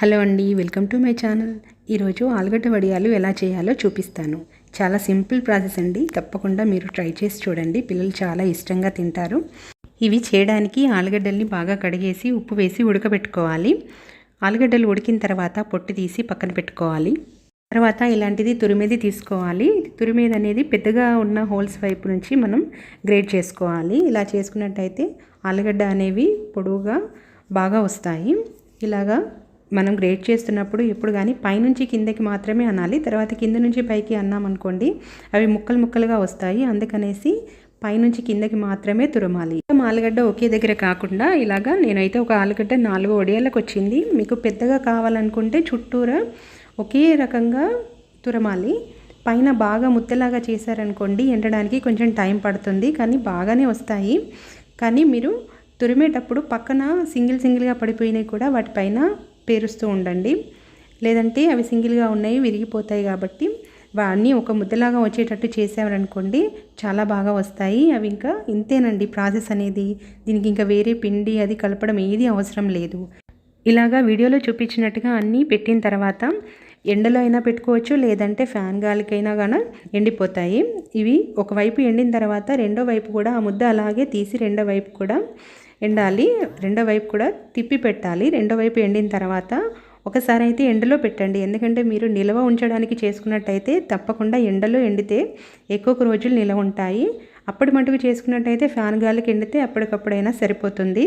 Hello అండి welcome to my channel. ఈరోజు ఆలుగడ్డ వడియాలు ఎలా చేయాలో చూపిస్తాను. చాలా సింపుల్ ప్రాసెస్ అండి. తప్పకుండా మీరు ట్రై చేసి చూడండి. పిల్లలు చాలా ఇష్టంగా తింటారు. ఇవి చేయడానికి ఆలుగడ్డల్ని బాగా కడిగేసి ఉప్పు వేసి ఉడకబెట్టుకోవాలి. ఆలుగడ్డలు ఉడికిన తర్వాత పొట్టు తీసి పక్కన పెట్టుకోవాలి. తర్వాత ఇలాంటిది తురిమేది తీసుకోవాలి. తురిమేది అనేది పెద్దగా ఉన్న హోల్స్ వైపు నుంచి మనం గ్రేడ్ చేసుకోవాలి. ఇలా చేసుకున్నట్టయితే ఆలుగడ్డ అనేవి పొడవుగా బాగా వస్తాయి. ఇలాగా మనం గ్రేట్ చేస్తున్నప్పుడు ఎప్పుడు కానీ పైనుంచి కిందకి మాత్రమే అనాలి. తర్వాత కింద నుంచి పైకి అన్నామనుకోండి అవి ముక్కలు ముక్కలుగా వస్తాయి. అందుకనేసి పైనుంచి కిందకి మాత్రమే తురమాలి. ఆలుగడ్డ ఒకే దగ్గర కాకుండా ఇలాగా నేనైతే ఒక ఆలుగడ్డ నాలుగు ఒడియాలకు వచ్చింది. మీకు పెద్దగా కావాలనుకుంటే చుట్టూరా ఒకే రకంగా తురమాలి. పైన బాగా ముద్దలాగా చేశారనుకోండి ఎండడానికి కొంచెం టైం పడుతుంది. కానీ బాగానే వస్తాయి. కానీ మీరు తురిమేటప్పుడు పక్కన సింగిల్ సింగిల్గా పడిపోయినాయి కూడా వాటిపైన పేరుస్తూ ఉండండి. లేదంటే అవి సింగిల్గా ఉన్నాయి విరిగిపోతాయి కాబట్టి వాడిని ఒక ముద్దలాగా వచ్చేటట్టు చేసామనుకోండి చాలా బాగా వస్తాయి. అవి ఇంకా ఇంతేనండి ప్రాసెస్ అనేది. దీనికి ఇంకా వేరే పిండి అది కలపడం ఏది అవసరం లేదు. ఇలాగా వీడియోలో చూపించినట్టుగా అన్నీ పెట్టిన తర్వాత ఎండలో అయినా పెట్టుకోవచ్చు లేదంటే ఫ్యాన్ గాలికైనా కానీ ఎండిపోతాయి. ఇవి ఒకవైపు ఎండిన తర్వాత రెండో వైపు కూడా ఆ ముద్ద అలాగే తీసి రెండో వైపు కూడా ఎండాలి రెండో వైపు కూడా తిప్పి పెట్టాలి. రెండో వైపు ఎండిన తర్వాత ఒకసారి అయితే ఎండలో పెట్టండి. ఎందుకంటే మీరు నిల్వ ఉంచడానికి చేసుకున్నట్టయితే తప్పకుండా ఎండలో ఎండితే ఎక్కువ రోజులు నిల్వ ఉంటాయి. అప్పటి మటుకు చేసుకున్నట్టయితే ఫ్యాన్ గాలికి ఎండితే అప్పటికప్పుడైనా సరిపోతుంది.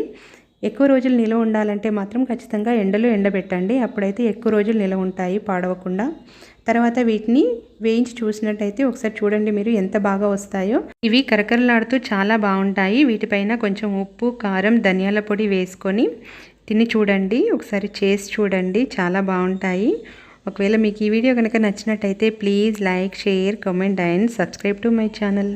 ఎక్కువ రోజులు నిల్వ ఉండాలంటే మాత్రం ఖచ్చితంగా ఎండలో ఎండబెట్టండి. అప్పుడైతే ఎక్కువ రోజులు నిల్వ ఉంటాయి పాడవకుండా. తర్వాత వీటిని వేయించి చూసినట్టయితే ఒకసారి చూడండి మీరు ఎంత బాగా వస్తాయో. ఇవి కరకరలాడుతూ చాలా బాగుంటాయి. వీటిపైన కొంచెం ఉప్పు కారం ధనియాల పొడి వేసుకొని తిని చూడండి. ఒకసారి చేసి చూడండి. చాలా బాగుంటాయి. ఒకవేళ మీకు ఈ వీడియో కనుక నచ్చినట్టయితే please like share comment and subscribe to my channel.